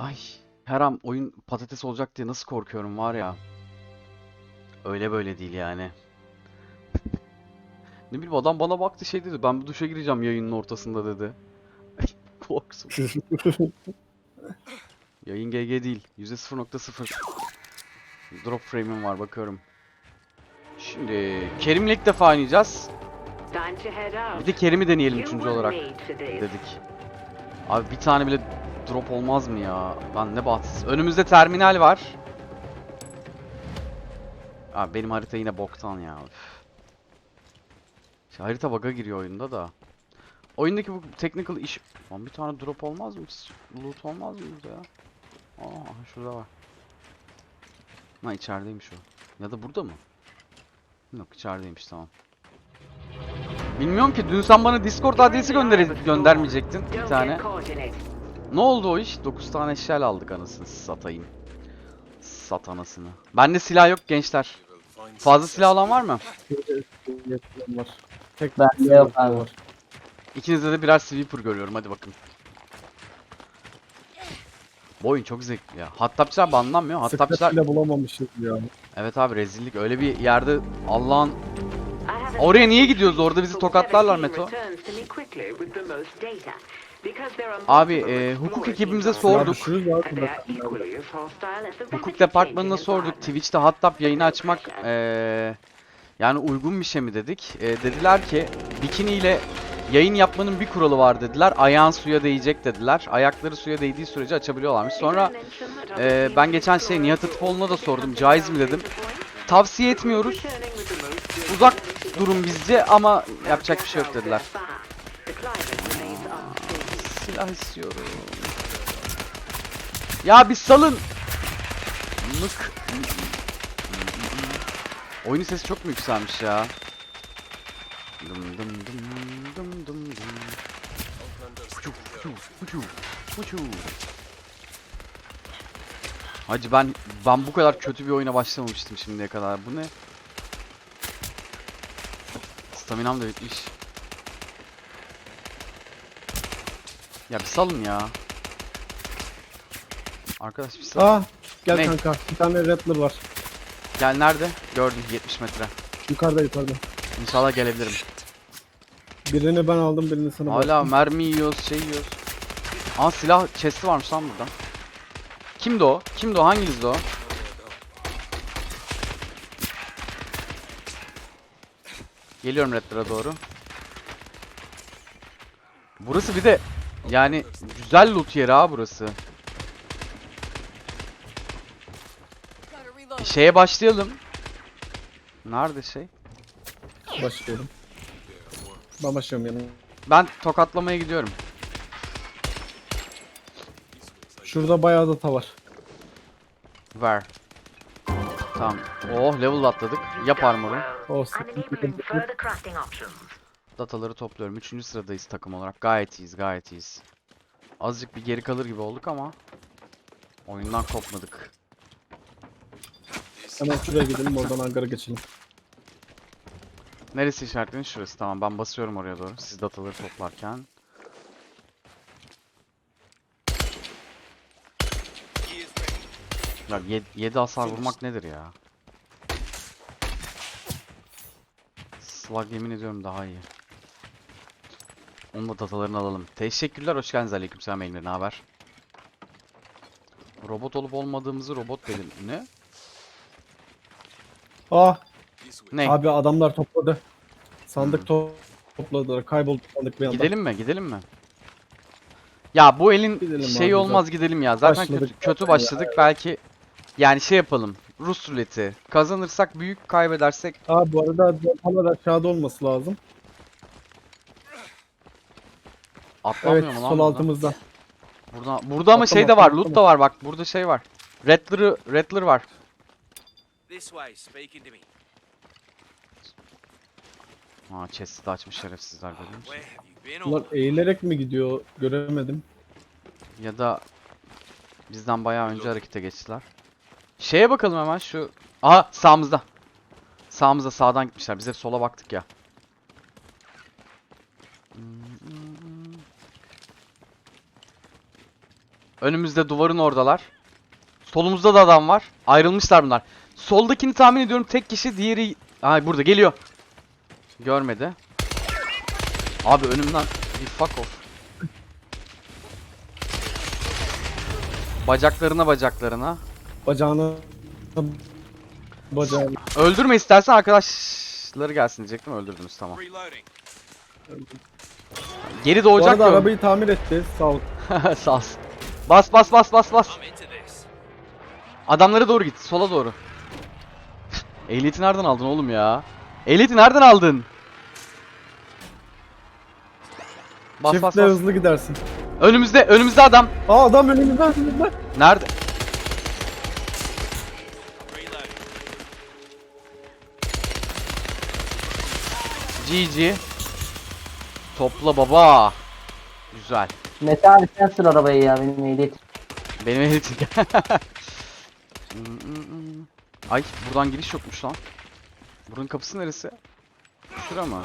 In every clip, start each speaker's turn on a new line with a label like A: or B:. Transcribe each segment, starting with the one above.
A: Ay her an oyun patates olacak diye nasıl korkuyorum var ya. Öyle böyle değil yani. Ne bileyim adam bana baktı şey dedi. Ben bu duşa gireceğim yayının ortasında dedi. Korksun. Yayın GG değil. %0.0. Drop frame'im var bakıyorum. Şimdi Kerim'le ilk defa oynayacağız. Bir de Kerim'i deneyelim üçüncü olarak dedik. Abi bir tane bile drop olmaz mı ya? Ben ne bahtsız. Önümüzde terminal var. Abi benim harita yine boktan ya. Şey, harita bug'a giriyor oyunda da. Oyundaki bu technical iş... Lan bir tane drop olmaz mı? Loot olmaz mı burada ya? Aa şurada var. Ha içerideymiş o. Ya da burada mı? Yok içerideymiş tamam. Bilmiyorum ki dün sen bana Discord adresi gönder göndermeyecektin bir tane. Ne oldu o iş? 9 tane eşyal aldık anasını satayım. Sat anasını. Bende silah yok gençler. Fazla silah olan var mı?
B: var. Tek
C: Bende yok abi.
B: var.
A: İkinizde de birer sweeper görüyorum hadi bakın. Bu oyun çok zevkli ya. Hattapçılar banlanmıyor. Hattapçılar...
B: Bile bulamamışız ya.
A: Evet abi rezillik. Öyle bir yerde Allah'ın... Oraya niye gidiyoruz? Orada bizi tokatlarlar
D: 17
A: Meto. Abi, e, hukuk ekibimize sorduk. Hukuk departmanına sorduk. Twitch'te Hattap yayını açmak eee, yani uygun bir şey mi dedik. Eee, dediler ki bikini ile yayın yapmanın bir kuralı var dediler. Ayağın suya değecek dediler. Ayakları suya değdiği sürece açabiliyorlarmış. Sonra eee, ben geçen şey Nihat Atıpoğlu'na da sordum. Caiz mi dedim. Tavsiye etmiyoruz. Uzak durun bizce ama yapacak bir şey yok dediler. Silah istiyorum. Ya bir salın. Mık. Oyunun sesi çok mu yükselmiş ya? Dım dım dım dım dım dım. Hacı ben ben bu kadar kötü bir oyuna başlamamıştım şimdiye kadar. Bu ne? Staminam da bitmiş. Ya bir salın ya. Arkadaş bir salın.
B: Aa gel
A: Ne?
B: kanka. Bir tane Rattler var.
A: Gel nerede? Gördüm 70 metre.
B: Yukarıda yukarıda.
A: İnşallah gelebilirim.
B: Birini ben aldım birini sana
A: Hala
B: bıraktım.
A: mermi yiyoruz, şey yiyoruz. Aa silah chest'i varmış lan burada. Kimdi o? Kimdi o? Hanginizdi o? Geliyorum Redler'a doğru. Burası bir de yani güzel loot yeri ha burası. Şeye başlayalım. Nerede şey?
B: Başlıyorum. Ben başlıyorum yanına.
A: Ben tokatlamaya gidiyorum.
B: Şurada bayağı data var.
A: Ver. Tamam. Oh level atladık. Yap armoru.
B: O
A: Dataları topluyorum. Üçüncü sıradayız takım olarak. Gayet iyiyiz, gayet iyiyiz. Azıcık bir geri kalır gibi olduk ama oyundan kopmadık.
B: Hemen şuraya gidelim oradan hangara geçelim.
A: Neresi işaretlerin? Şurası. Tamam ben basıyorum oraya doğru. Siz dataları toplarken. Ya 7 hasar vurmak nedir ya? Slug yemin ediyorum daha iyi. Onun da datalarını alalım. Teşekkürler, hoş geldiniz. Aleykümselam Emre, ne haber? Robot olup olmadığımızı robot belirli... Ne?
B: Aa
A: Ne?
B: Ah, abi adamlar topladı. Sandık to topladılar. Kayboldu sandık bir anda.
A: Gidelim mi? Gidelim mi? Ya bu elin
B: Gidelim
A: şey
B: abi,
A: olmaz gidelim ya. Zaten
B: Başladık
A: kötü, kötü
B: zaten ya.
A: başladık. Belki yani şey yapalım. Rus ruleti. Kazanırsak büyük, kaybedersek
B: Aa bu arada depolar aşağıda olması lazım.
A: Atlanmıyor
B: Evet
A: mu lan
B: sol altımızda.
A: Burada, burada ama şey de var.
B: atlama.
A: Loot da var bak. Burada şey var. Rattler'ı Rattler var. Aa chest'i de açmış şerefsizler görüyor musun?
B: Bunlar eğilerek mi gidiyor göremedim.
A: Ya da bizden bayağı önce harekete geçtiler. Şeye bakalım hemen şu. Aha sağımızda. Sağımızda sağdan gitmişler. Biz hep sola baktık ya. Önümüzde duvarın oradalar. Solumuzda da adam var. Ayrılmışlar bunlar. Soldakini tahmin ediyorum tek kişi diğeri... Ay burada geliyor. Görmedi. Abi önümden bir fuck off. Bacaklarına bacaklarına.
B: Bacağını bacağını
A: Öldürme istersen arkadaşları gelsin diyecektim öldürdünüz tamam. Geri
B: Bu
A: doğacak
B: arada
A: ya.
B: arabayı tamir etti. Sağ ol.
A: Sağ olsun. Bas bas bas bas bas. Adamlara doğru git. Sola doğru. Ehliyeti nereden aldın oğlum ya? Ehliyeti nereden aldın? Bas bas
B: Çiftle
A: bas.
B: hızlı gidersin.
A: Önümüzde, önümüzde adam.
B: Aa adam önümüzde önümüzde.
A: Nerede? GG. Topla baba. Güzel.
C: Mete abi sen sür arabayı ya benim ehliyet.
A: Benim ehliyetim. Ay buradan giriş yokmuş lan. Buranın kapısı neresi? Şura mı?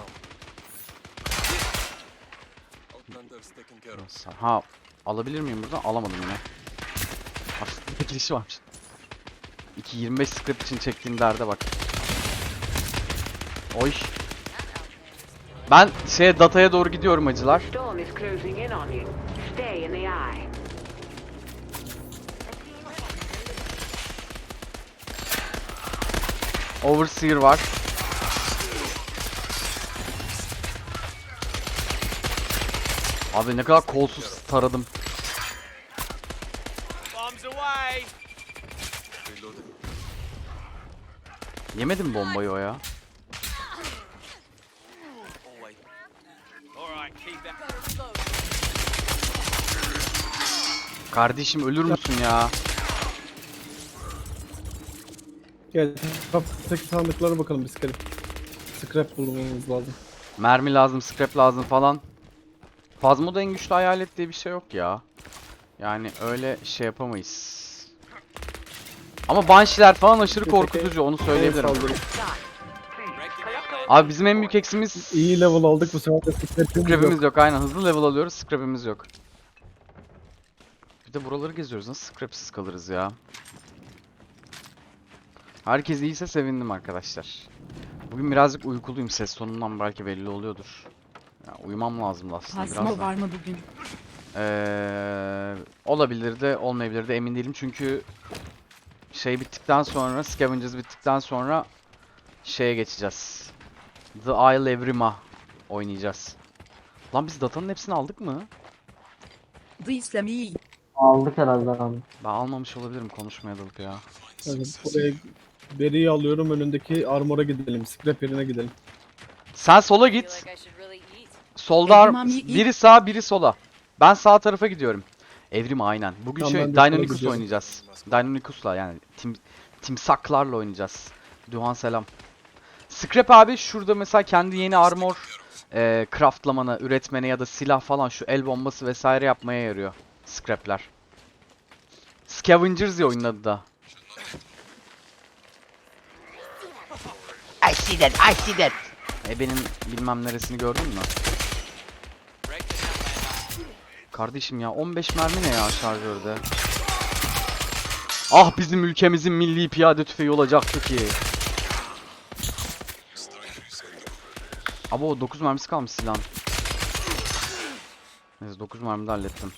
A: Ha alabilir miyim buradan? Alamadım yine. Aslında girişi varmış. 2.25 script için çektiğim derde bak. Oy. Ben şeye dataya doğru gidiyorum acılar. Overseer var. Abi ne kadar kolsuz taradım. Yemedim bombayı o ya. Kardeşim ölür müsün ya?
B: Gel kaptaki sandıklara bakalım biz kere. Scrap bulmamız lazım.
A: Mermi lazım, scrap lazım falan. Fazmoda en güçlü hayalet diye bir şey yok ya. Yani öyle şey yapamayız. Ama Banshee'ler falan aşırı korkutucu onu söyleyebilirim. Abi bizim en büyük eksimiz
B: İyi level aldık bu sefer de scrap'imiz yok.
A: yok. Aynen hızlı level alıyoruz, scrap'imiz yok. De buraları geziyoruz. Nasıl scrap'siz kalırız ya? Herkes iyiyse sevindim arkadaşlar. Bugün birazcık uykuluyum. Ses tonundan belki belli oluyordur. Ya, uyumam lazımdı aslında biraz
E: Tasma
A: da.
E: var mı bugün?
A: Ee, olabilir de olmayabilir de emin değilim çünkü şey bittikten sonra Scavengers bittikten sonra şeye geçeceğiz. The Isle Evrima oynayacağız. Lan biz datanın hepsini aldık mı?
E: The İslami
C: Aldık herhalde abi.
A: Ben almamış olabilirim konuşmaya dalıp ya.
B: Evet, buraya beriyi alıyorum önündeki armora gidelim. Scrap yerine gidelim.
A: Sen sola git. Solda ar- biri sağ biri sola. Ben sağ tarafa gidiyorum. Evrim aynen. Bugün
B: Tamam,
A: şey
B: ben de sola
A: Deinonychus
B: gidiyorum.
A: oynayacağız. Deinonychus'la yani tim timsaklarla oynayacağız. Duhan selam. Scrap abi şurada mesela kendi yeni armor e, craftlamana, üretmene ya da silah falan şu el bombası vesaire yapmaya yarıyor. Scrap'ler. Scavengers ya oyunun adı da. I see that, I see that. E benim bilmem neresini gördün mü? Kardeşim ya 15 mermi ne ya şarjörde? Ah bizim ülkemizin milli piyade tüfeği olacaktı ki. Abo 9 mermisi kalmış silahın. Neyse 9 mermi de hallettim.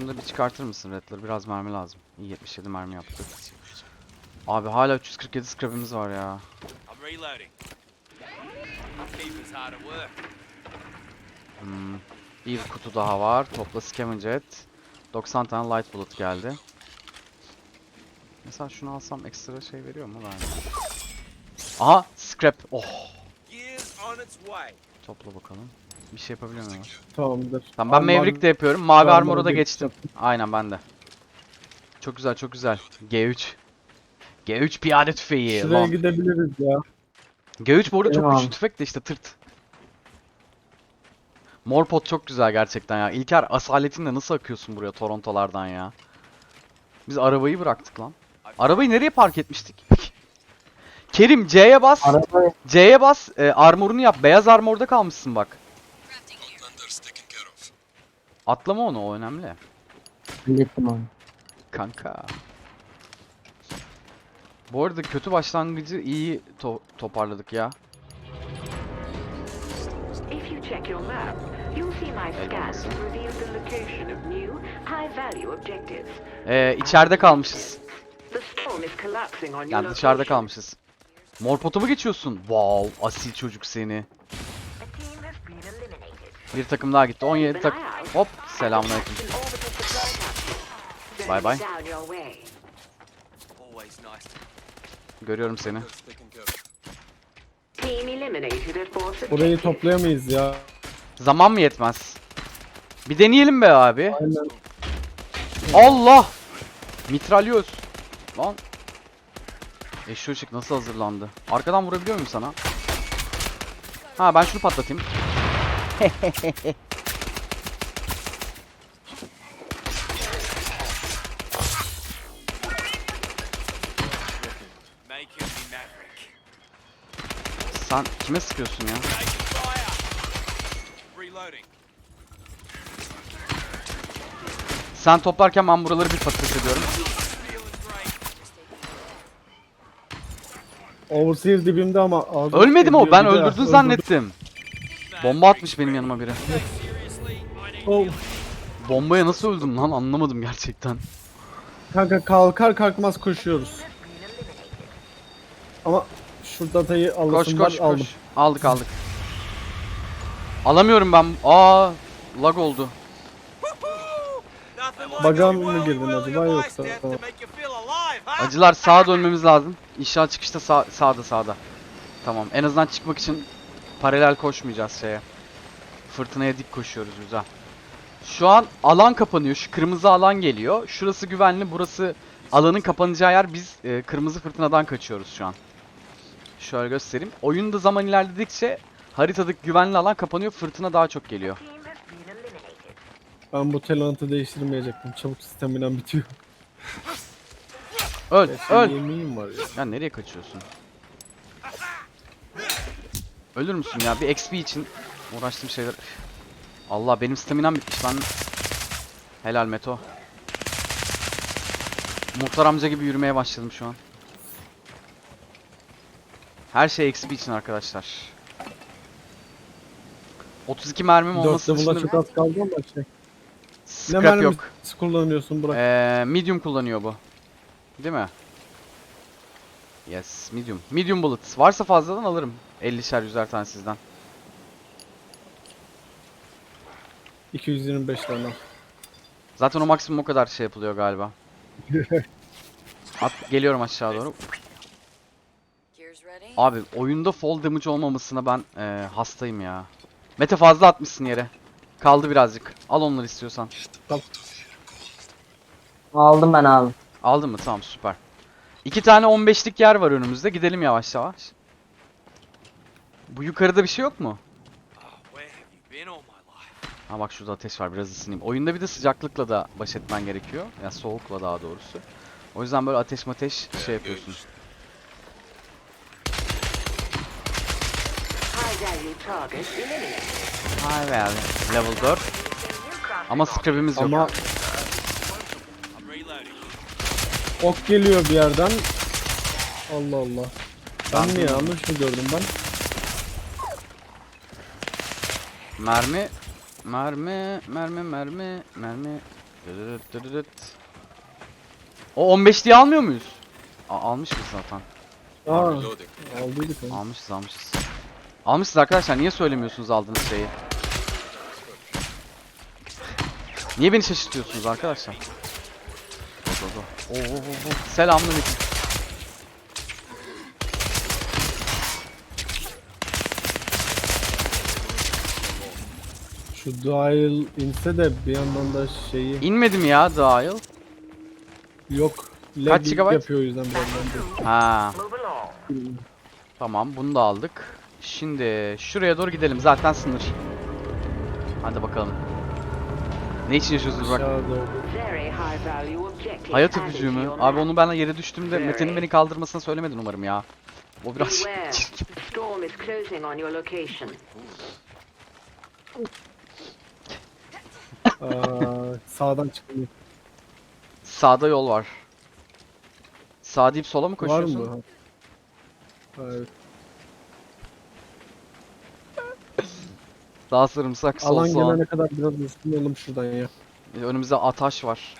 A: Şunu da bir çıkartır mısın Rattler? Biraz mermi lazım. İyi 77 mermi yaptık. Abi hala 347 scrap'imiz var ya. Hmm, bir kutu daha var. Topla scavenger et. 90 tane light bullet geldi. Mesela şunu alsam ekstra şey veriyor mu? Vermiyor. Aha scrap. Oh. Topla bakalım. Bir şey yapabiliyor muyum?
B: Tamamdır.
A: Tamam ben
B: Armor-
A: Maverick de yapıyorum. Mavi
B: Armor'a
A: armor'a da geçtim. Aynen ben de. Çok güzel çok güzel. G3. G3 piyade tüfeği.
B: Şuraya
A: Lan.
B: gidebiliriz ya.
A: G3 bu arada çok güçlü tüfek de işte tırt. Morpot çok güzel gerçekten ya. İlker asaletinle nasıl akıyorsun buraya Toronto'lardan ya? Biz arabayı bıraktık lan. Arabayı nereye park etmiştik? Kerim C'ye bas. C'ye bas. e, armorunu yap. Beyaz armorda kalmışsın bak. Atlama onu o önemli.
C: Hallettim onu.
A: Kanka. Bu arada kötü başlangıcı iyi to- toparladık ya.
D: If you check your map, you'll see my scans reveal the location of new, high-value objectives.
A: Ee, içeride kalmışız. Yani dışarıda kalmışız. Mor potu mu geçiyorsun? Wow, asil çocuk seni. Bir takım daha gitti. 17 tak. Hop, selamünaleyküm.
F: Nice to
A: Görüyorum seni.
D: objective.
B: toplayamayız ya.
A: Zaman mı yetmez? Bir deneyelim be abi.
B: Aynen.
A: Allah! Mitralyöz. Lan. Eşi ışık nasıl hazırlandı? Arkadan vurabiliyor muyum sana? Ha ben şunu patlatayım. Sen kime sıkıyorsun ya? Sen toplarken ben buraları bir patates ediyorum.
B: Overseer dibimde ama ağzı
A: Ölmedi mi o? Ben öldürdün zannettim. Bomba atmış benim yanıma biri.
B: Oh.
A: Bombaya nasıl öldüm lan anlamadım gerçekten.
B: Kanka kalkar kalkmaz koşuyoruz. Ama şu datayı
A: Koş
B: alasım
A: koş
B: var aldım.
A: koş. Aldık aldık. Alamıyorum ben. Aa, lag oldu.
F: Nothing like
B: Baga
F: a
B: mı girdin acaba yoksa?
A: Acılar sağa dönmemiz lazım. İnşallah çıkışta sağ, sağda sağda. Tamam. En azından çıkmak için paralel koşmayacağız şeye. Fırtınaya dik koşuyoruz güzel. Şu an alan kapanıyor. Şu kırmızı alan geliyor. Şurası güvenli. Burası alanın kapanacağı yer. Biz e, kırmızı fırtınadan kaçıyoruz şu an. Şöyle göstereyim. Oyunda zaman ilerledikçe haritadaki güvenli alan kapanıyor. Fırtına daha çok geliyor.
B: Ben bu talent'ı değiştirmeyecektim. Çabuk stamina bitiyor.
A: Öl,
B: Öl.
A: öl.
B: Yemeğim var ya.
A: Ya nereye kaçıyorsun? Ölür müsün ya? Bir XP için uğraştığım şeyler. Allah benim staminam bitmiş lan. Helal Meto. Muhtar amca gibi yürümeye başladım şu an. Her şey XP için arkadaşlar. 32 mermim olması dışında
B: çok az kaldı ama şey. Ne
A: scrap
B: mermi
A: yok.
B: kullanıyorsun Burak?
A: Ee, medium kullanıyor bu. Değil mi? Yes, medium. Medium bullet. Varsa fazladan alırım. 50'şer yüzer tane sizden.
B: 225 tane.
A: Zaten o maksimum o kadar şey yapılıyor galiba. At, geliyorum aşağı doğru. Abi oyunda fall damage olmamasına ben eee, hastayım ya. Mete fazla atmışsın yere. Kaldı birazcık. Al onları istiyorsan.
C: Aldım ben abi.
A: Aldın mı? Tamam süper. İki tane 15'lik yer var önümüzde. Gidelim yavaş yavaş. Bu yukarıda bir şey yok mu? Ha bak şurada ateş var biraz ısınayım. Oyunda bir de sıcaklıkla da baş etmen gerekiyor. Ya yani soğukla daha doğrusu. O yüzden böyle ateş mateş şey yapıyorsun.
D: Eliminated.
A: High value. Level 4. Ama scrap'imiz yok.
B: Ama ok geliyor bir yerden. Allah Allah. Ben
A: Ben
B: mi yanlış mı gördüm ben?
A: Mermi. Mermi. Mermi. Mermi. Mermi. Dırırıt dırırıt. O 15 diye almıyor muyuz? A almışız zaten.
B: Aa, aldıydık onu.
A: Almışız almışız. Almışız arkadaşlar. Niye söylemiyorsunuz aldığınız şeyi? Niye beni şaşırtıyorsunuz arkadaşlar? Oo, oo, oo. Selamünaleyküm.
B: Şu dial inse de bir yandan da şeyi
A: İnmedim ya Dial.
B: yok.
A: Kaç gigabyte?
B: yapıyor o yüzden biraz bence.
A: Ha. Tamam bunu da aldık. Şimdi şuraya doğru gidelim. Zaten sınır. Hadi bakalım. Ne için yaşıyorsunuz bak. Hayat öpücüğü mü? Abi onu ben yere düştüğümde Mete'nin beni kaldırmasını söylemedin umarım ya. O biraz.
B: Aa, sağdan çıkıyor.
A: Sağda yol var. Sağ deyip sola mı
B: Var
A: koşuyorsun?
B: mı? Evet.
A: Sağ sarımsak, sol
B: Alan
A: soğan.
B: gelene kadar biraz ısınalım şuradan ya.
A: Önümüzde ataş var.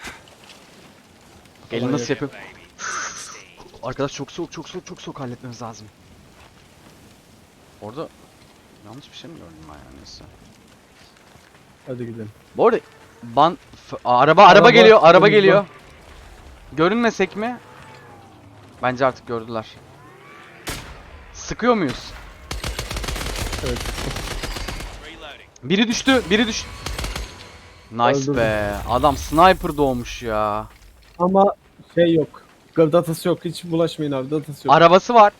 A: Elini
B: Alan
A: nasıl yapayım? Arkadaş çok soğuk, çok soğuk, çok soğuk halletmemiz lazım. Orada yanlış bir şey mi gördüm ben ya neyse.
B: Hadi gidelim.
A: Bu arada ban f- araba araba
B: Araba
A: geliyor, araba
B: önümüzde.
A: geliyor. Görünmesek mi? Bence artık gördüler. Sıkıyor muyuz?
B: Evet.
A: Biri düştü, biri düştü. Nice
B: Öldürdüm.
A: be. Adam sniper doğmuş ya.
B: Ama şey yok. Datası yok. Hiç bulaşmayın abi. Datası yok.
A: Arabası var.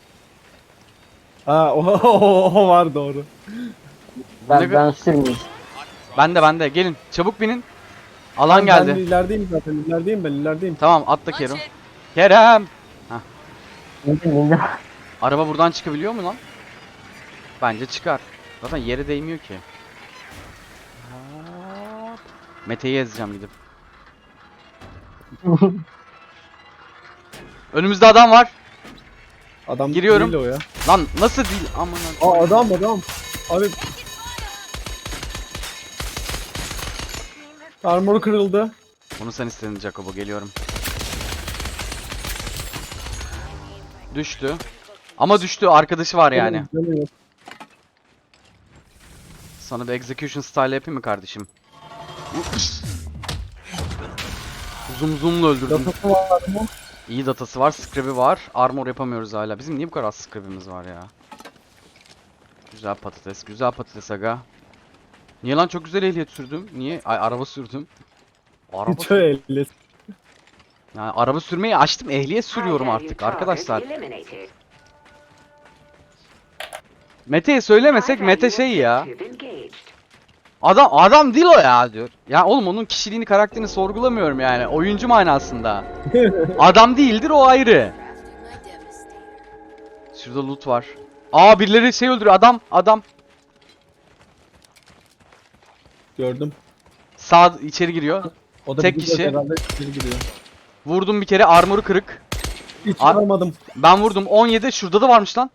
B: ha o, o, o var doğru.
C: Ben,
A: Ne-
C: ben sürmeyeyim.
A: Ben de ben de. Gelin. Çabuk binin. Alan
B: Ben
A: geldi.
B: ilerideyim zaten. İlerideyim ben. ilerideyim.
A: Tamam atla. Kerem.
C: Bindim bindim.
A: Araba buradan çıkabiliyor mu lan? Bence çıkar. Zaten yere değmiyor ki. Mete'yi ezeceğim gidip. Önümüzde adam var.
B: Adam
A: Giriyorum.
B: değil o ya.
A: Lan nasıl değil? Aman
B: Aa adam adam. Abi. Armor kırıldı.
A: Bunu sen istedin Jacobo geliyorum. Düştü. Ama düştü arkadaşı var yani. Sana bir execution style yapayım mı kardeşim? Zoom zoom'la öldürdüm.
B: Datası var mı?
A: İyi datası var, scrap'i var. Armor yapamıyoruz hala. Bizim niye bu kadar az scrap'imiz var ya? Güzel patates, güzel patates aga. Niye lan çok güzel ehliyet sürdüm? Niye? Ay araba sürdüm. Araba
B: Hiç elli.
A: yani araba sürmeyi açtım, ehliyet sürüyorum artık arkadaşlar. Mete'ye söylemesek Mete şey ya. Adam adam değil o ya diyor. Ya oğlum onun kişiliğini, karakterini sorgulamıyorum yani. Oyuncu manasında. adam değildir o ayrı. Şurada loot var. Aa birileri şey öldürüyor. Adam, adam.
B: Gördüm.
A: Sağ içeri giriyor.
B: O da
A: Tek
B: bir
A: kişi.
B: Herhalde içeri giriyor.
A: Vurdum bir kere armoru kırık.
B: Hiç
A: Ar-
B: almadım.
A: Ben vurdum 17. Şurada da varmış lan.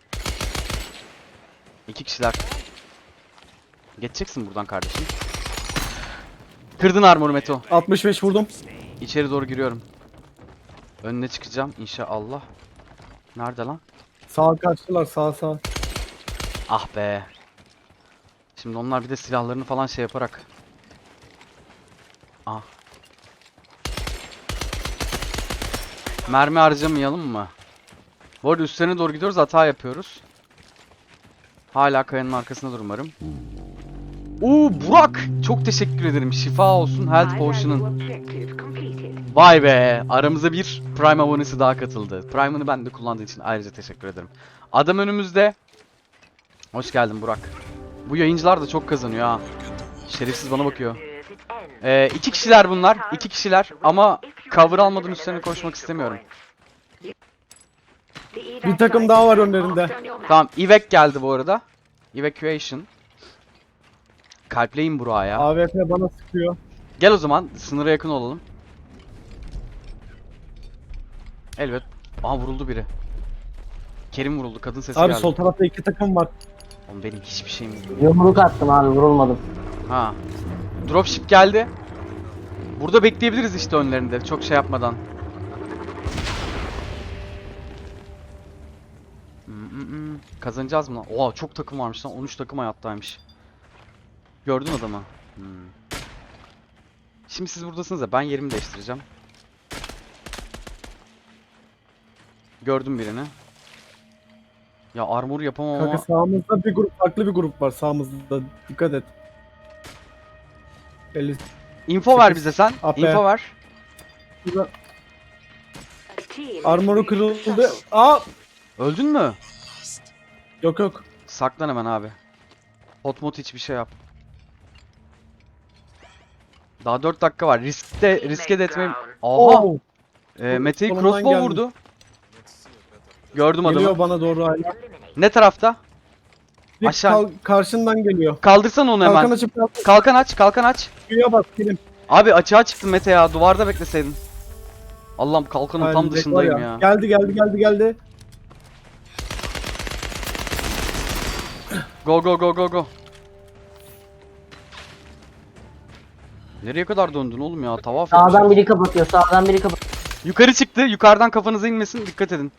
A: İki kişiler. Geçeceksin buradan kardeşim. Kırdın armoru Meto.
B: 65 vurdum.
A: İçeri doğru giriyorum. Önüne çıkacağım inşallah. Nerede lan?
B: Sağ kaçtılar sağ sağ.
A: Ah be. Şimdi onlar bir de silahlarını falan şey yaparak. Ah. Mermi harcamayalım mı? Bu arada üstlerine doğru gidiyoruz hata yapıyoruz. Hala kayanın arkasında durmarım. Oo Burak! Çok teşekkür ederim. Şifa olsun Health Potion'ın. Vay be! Aramıza bir Prime abonesi daha katıldı. Prime'ını ben de kullandığı için ayrıca teşekkür ederim. Adam önümüzde. Hoş geldin Burak. Bu yayıncılar da çok kazanıyor ha. Şerefsiz bana bakıyor. Ee, iki kişiler bunlar. iki kişiler ama cover almadan üstlerine koşmak istemiyorum.
B: Bir takım daha var önlerinde.
A: Tamam, evac geldi bu arada. Evacuation. Kalpleyin Burak'a ya.
B: AWP bana sıkıyor.
A: Gel o zaman sınıra yakın olalım. Elbet. Aha vuruldu biri. Kerim vuruldu. Kadın sesi
B: Abi
A: geldi.
B: sol tarafta iki takım var.
A: Oğlum benim hiçbir şeyim yok.
C: Yumruk attım abi vurulmadım.
A: Ha. Dropship geldi. Burada bekleyebiliriz işte önlerinde. Çok şey yapmadan. Hmm, hmm, hmm. Kazanacağız mı lan? Oha çok takım varmış lan. 13 takım hayattaymış. Gördün adamı. Hmm. Şimdi siz buradasınız ya ben yerimi değiştireceğim. Gördüm birini. Ya armor yapamam
B: Kanka
A: ama
B: sağımızda bir grup farklı bir grup var sağımızda. Dikkat et. 50
A: info ver bize sen.
B: AP.
A: Info ver.
B: Armoru kırıldı. Aa!
A: Öldün mü?
B: Yok yok.
A: Saklan hemen abi. Hot mod hiçbir şey yap. Daha 4 dakika var. Riskte riske de etmeyeyim. Aha.
B: Oo!
A: E, Mete'yi
B: Kolumdan
A: crossbow
B: geldi.
A: vurdu. Gördüm adamı.
B: Geliyor bana doğru hala.
A: Ne tarafta?
B: Bir
A: Aşağı.
B: kal- karşından geliyor.
A: Kaldırsan onu
B: Kalkan
A: hemen.
B: açıp kalkan
A: Kalkan aç, kalkan aç.
B: suya bak Kerim.
A: Abi açığa çıktın Mete ya. Duvarda bekleseydin. Allah'ım kalkanın tam dışındayım ya.
B: Geldi geldi geldi geldi.
A: Go go go go go. Nereye kadar döndün oğlum ya? Tavaf
C: Sağdan
A: yapacağız.
C: biri kapatıyor. Sağdan biri kapatıyor.
A: Yukarı çıktı. Yukarıdan kafanıza inmesin. Dikkat edin.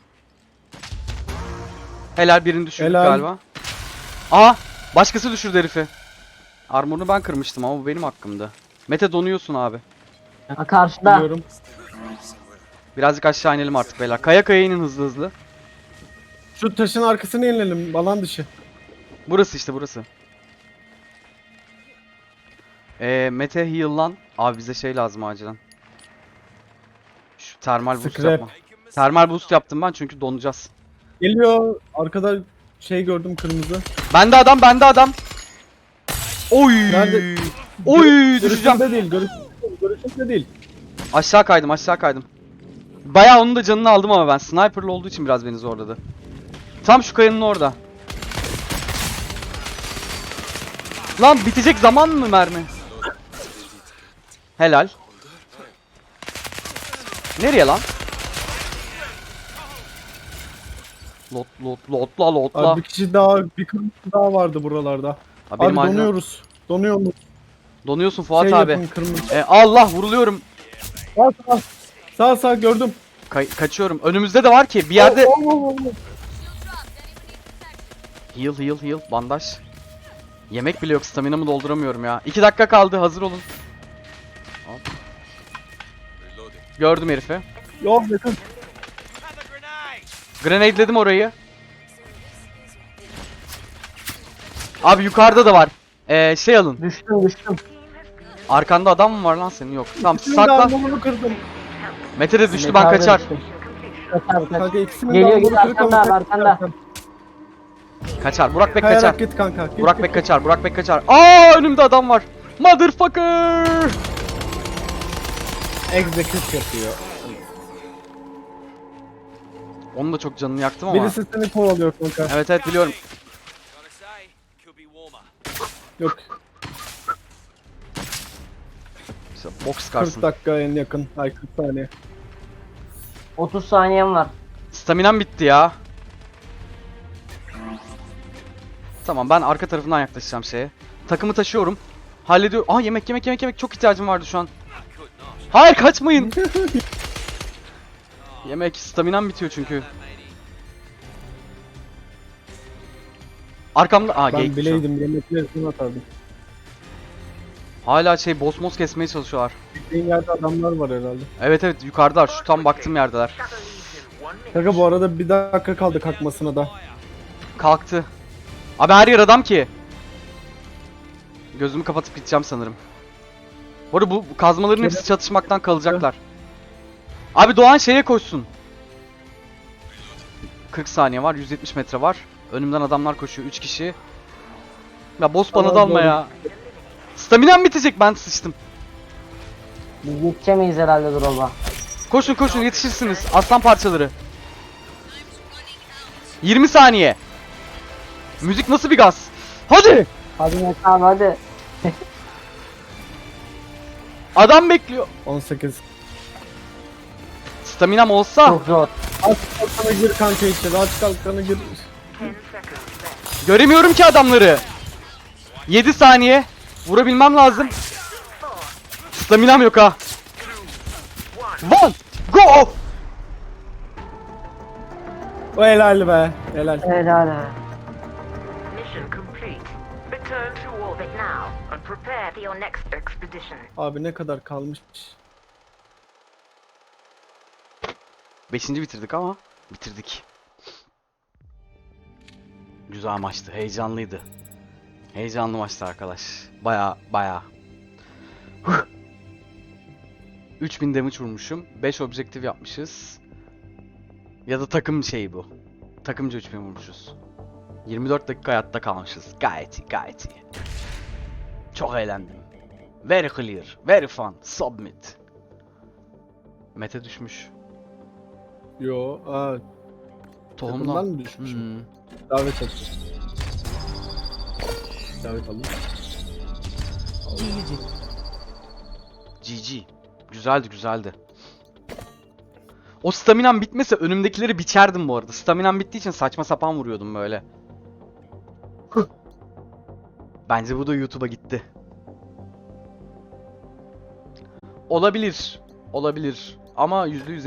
A: Helal birini düşürdük
B: Helal.
A: galiba. Aa! Başkası düşürdü herifi. Armorunu ben kırmıştım ama bu benim hakkımdı. Mete donuyorsun abi.
C: Ha, karşıda.
B: Biliyorum.
A: Birazcık aşağı inelim artık beyler. Kaya kaya inin hızlı hızlı.
B: Şu taşın arkasına inelim. Alan dışı.
A: Burası işte burası. Ee, Mete heal'lan. Abi bize şey lazım acilen. Şu termal boost
B: Scrap.
A: yapma. Termal boost yaptım ben çünkü donacağız.
B: Geliyor. Arkada şey gördüm kırmızı.
A: Bende adam, bende adam. Oy!
B: Nerede?
A: Oy! Düşeceğim.
B: Görüşümde değil. Görüş, görüşümde değil.
A: Aşağı kaydım, aşağı kaydım. Bayağı onun da canını aldım ama ben sniper'lı olduğu için biraz beni zorladı. Tam şu kayanın orada. Lan bitecek zaman mı mermi? Helal. Nereye lan? Lot lot lotla lotla.
B: Abi bir kişi daha, bir kırmızı daha vardı buralarda.
A: Abi
B: Abi
A: acilen-
B: donuyoruz. Donuyoruz.
A: Donuyorsun Fuat
B: şey
A: abi.
B: yapın kırmızı.
A: E, Allah vuruluyorum.
B: Sağ sağ. Sağ sağ gördüm.
A: Kay- kaçıyorum. Önümüzde de var ki bir yerde.
B: Oh, oh, oh, oh.
A: Heal heal heal bandaj. Yemek bile yok staminamı dolduramıyorum ya. 2 dakika kaldı hazır olun. Gördüm herifi.
B: Yok yakın.
A: Grenadeledim orayı. Abi yukarıda da var. Ee, şey alın.
C: Düştüm düştüm.
A: Arkanda adam mı var lan senin? Yok. Tamam
B: İkisinin de
A: saklan.
B: armorunu kırdım.
A: Mete de düştü ben
C: da
A: kaçar.
C: Kaçar kaç.
B: Kanka ikisinin
C: Geliyor,
B: de armorunu
C: geliyor,
B: kırık ama
C: arkanda,
B: tek-
C: arkanda.
A: Kaçar. Burak
B: Kayarak
A: kaçar.
B: git kanka. Git,
A: Burak
B: git.
A: Bek kaçar. Burak Bek kaçar. Aa önümde adam var. Motherfucker.
B: Execute yapıyor.
A: Onun da çok canını yaktım ama.
B: Birisi seni kovalıyor kanka.
A: Evet evet biliyorum.
B: Yok.
A: İşte box
B: 40
A: skarsın.
B: dakika en yakın. Ay 40 saniye.
C: 30 saniyem var.
A: Staminam bitti ya. Tamam ben arka tarafından yaklaşacağım şeye. Takımı taşıyorum. Hallediyor. Aa yemek yemek yemek yemek çok ihtiyacım vardı şu an. Hayır kaçmayın. yemek staminam bitiyor çünkü. Arkamda aa
B: Ben
A: geyik
B: bileydim yemekleri sana atardım.
A: Hala şey boss mos kesmeye çalışıyorlar.
B: Gittiğin yerde adamlar var herhalde.
A: Evet evet yukarıdalar. Şu tam baktığım yerdeler.
B: Kanka bu arada bir dakika kaldı kalkmasına da.
A: Kalktı. Abi her yer adam ki. Gözümü kapatıp gideceğim sanırım. Bu arada bu kazmaların hepsi çatışmaktan kalacaklar. Abi Doğan şeye koşsun. 40 saniye var, 170 metre var. Önümden adamlar koşuyor, 3 kişi. Ya boss bana dalma ya. Staminam bitecek, ben sıçtım.
C: Biz yetişemeyiz herhalde drop'a.
A: Koşun koşun yetişirsiniz. Aslan parçaları. 20 saniye. Müzik nasıl bir gaz? Hadi!
C: Hadi abi hadi.
A: Adam bekliyor.
B: 18.
A: Staminam olsa
C: Çok zor.
B: Aç kalkana gir kanka içeri. Aç kalkana gir.
A: göremiyorum ki adamları. 7 saniye. Vurabilmem lazım. Staminam yok ha. One, go!
B: O helal be. Helal.
C: Helal be.
D: Your next expedition.
B: Abi ne kadar kalmış?
A: Beşinci bitirdik ama bitirdik. Güzel maçtı, heyecanlıydı. Heyecanlı maçtı arkadaş. Baya baya. 3000 damage vurmuşum. 5 objektif yapmışız. Ya da takım şeyi bu. Takımca 3000 vurmuşuz. 24 dakika hayatta kalmışız. Gayet iyi, gayet iyi. Çok eğlendim. Very clear, very fun. Submit. Mete düşmüş.
B: Yo. Aa,
A: Tohumdan.
B: Mı düşmüş?
A: Hmm.
B: davet et. Davet alın.
A: GG. Güzeldi güzeldi. O staminam bitmese önümdekileri biçerdim bu arada. Staminam bittiği için saçma sapan vuruyordum böyle. Bence bu da YouTube'a gitti. Olabilir. Olabilir. Ama %100 emin